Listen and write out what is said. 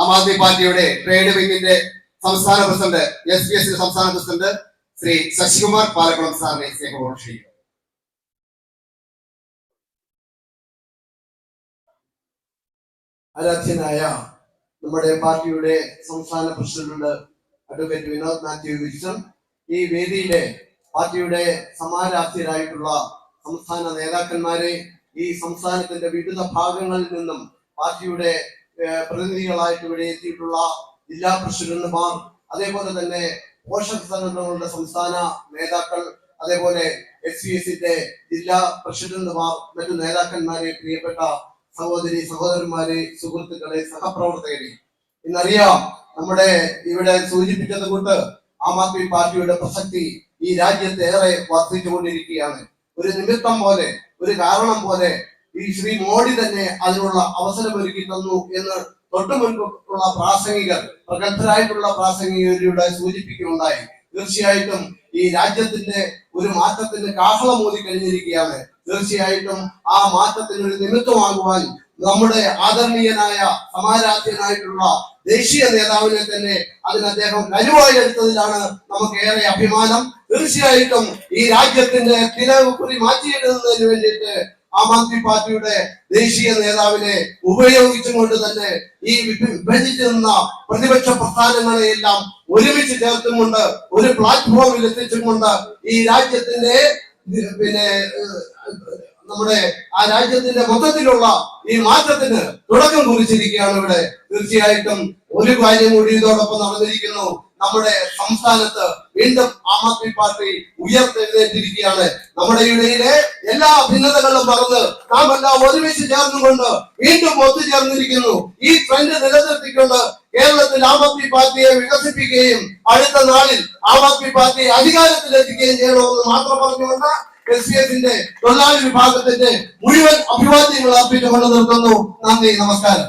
ആം ആദ്മി പാർട്ടിയുടെ ട്രേഡ് വിങ്ങിന്റെ സംസ്ഥാന പ്രസിഡന്റ് എസ് പി എസ് സംസ്ഥാന പ്രസിഡന്റ് ശ്രീ ശശികുമാർ പാലക്കുളം സാറിനെ സ്നേഹപൂർവം ക്ഷണിക്കുന്നു. ആരാധ്യനായ നമ്മുടെ പാർട്ടിയുടെ സംസ്ഥാന പ്രസിഡന്റ് അഡ്വക്കേറ്റ് വിനോദ് മാത്യു വിൽസൺ ഈ വേദിയിലെ പാർട്ടിയുടെ സമാരാധ്യരായിട്ടുള്ള സംസ്ഥാന നേതാക്കന്മാരെ ഈ സംസ്ഥാനത്തിന്റെ വിവിധ ഭാഗങ്ങളിൽ നിന്നും പാർട്ടിയുടെ പ്രതിനിധികളായിട്ട് ഇവിടെ എത്തിയിട്ടുള്ള ജില്ലാ പ്രസിഡന്റുമാർ അതേപോലെ തന്നെ പോഷക സംഘടനകളുടെ സംസ്ഥാന നേതാക്കൾ അതേപോലെ എസ് സി ജില്ലാ പ്രസിഡന്റുമാർ മറ്റു നേതാക്കന്മാരെ പ്രിയപ്പെട്ട സഹോദരി സഹോദരന്മാരെ സുഹൃത്തുക്കളെ സഹപ്രവർത്തകരെ. ഇന്നറിയാം നമ്മുടെ ഇവിടെ സൂചിപ്പിച്ചത് കൊണ്ട് ആം ആദ്മി പാർട്ടിയുടെ പ്രസക്തി ഈ രാജ്യത്ത് ഏറെ വർദ്ധിച്ചുകൊണ്ടിരിക്കുകയാണ്. ഒരു നിമിത്തം പോലെ ഒരു കാരണം പോലെ ഈ ശ്രീ മോഡി തന്നെ അതിനുള്ള അവസരം ഒരുക്കി തന്നു എന്ന് തൊട്ടു മുൻപുള്ള പ്രാസംഗികർ പ്രഗത്ഭരായിട്ടുള്ള പ്രാസംഗികരുടെ സൂചിപ്പിക്കുകയുണ്ടായി തീർച്ചയായിട്ടും ഈ രാജ്യത്തിന്റെ ഒരു മാറ്റത്തിന് കാഹളമൂതി കഴിഞ്ഞിരിക്കുകയാണ്. തീർച്ചയായിട്ടും ആ മാറ്റത്തിന് ഒരു നിമിത്തമാകുവാൻ നമ്മുടെ ആദരണീയനായ സമാരാധ്യനായിട്ടുള്ള ദേശീയ നേതാവിനെ തന്നെ അതിന് അദ്ദേഹം കരുവായി എടുത്തതിലാണ് നമുക്ക് ഏറെ അഭിമാനം. തീർച്ചയായിട്ടും ഈ രാജ്യത്തിന്റെ തിരവ് കുറി മാറ്റിയിടുന്നതിന് വേണ്ടിയിട്ട് ആം ആദ്മി പാർട്ടിയുടെ ദേശീയ നേതാവിനെ ഉപയോഗിച്ചുകൊണ്ട് തന്നെ ഈ വിഭ- വിഭജിച്ചു നിന്ന പ്രതിപക്ഷ പ്രസ്ഥാനങ്ങളെയെല്ലാം ഒരുമിച്ച് ചേർത്തുകൊണ്ട് ഒരു പ്ലാറ്റ്ഫോമിൽ എത്തിച്ചുകൊണ്ട് ഈ രാജ്യത്തിന്റെ പിന്നെ നമ്മുടെ ആ രാജ്യത്തിന്റെ മൊത്തത്തിലുള്ള ഈ മാറ്റത്തിന് തുടക്കം കുറിച്ചിരിക്കുകയാണ് ഇവിടെ. തീർച്ചയായിട്ടും ഒരു കാര്യം കൂടി ഇതോടൊപ്പം നടന്നിരിക്കുന്നു. നമ്മുടെ സംസ്ഥാനത്ത് വീണ്ടും ആം ആദ്മി പാർട്ടി ഉയർത്തെഴുന്നേറ്റിരിക്കുകയാണ്. നമ്മുടെ ഇടയിലെ എല്ലാ ഭിന്നതകളും മറന്ന് നാം എല്ലാം ഒരുമിച്ച് ചേർന്നുകൊണ്ട് വീണ്ടും ഒത്തുചേർന്നിരിക്കുന്നു. ഈ ട്രെൻഡ് നിലനിർത്തിക്കൊണ്ട് കേരളത്തിൽ ആം ആദ്മി പാർട്ടിയെ വികസിപ്പിക്കുകയും അടുത്ത നാളിൽ ആം ആദ്മി പാർട്ടിയെ അധികാരത്തിലെത്തിക്കുകയും ചെയ്യണമെന്ന് മാത്രം പറഞ്ഞുകൊണ്ട് എസ് സി തൊഴിലാളി വിഭാഗത്തിന്റെ മുഴുവൻ അഭിവാദ്യങ്ങൾ അർപ്പിച്ചുകൊണ്ട് നിർത്തുന്നു. നന്ദി നമസ്കാരം.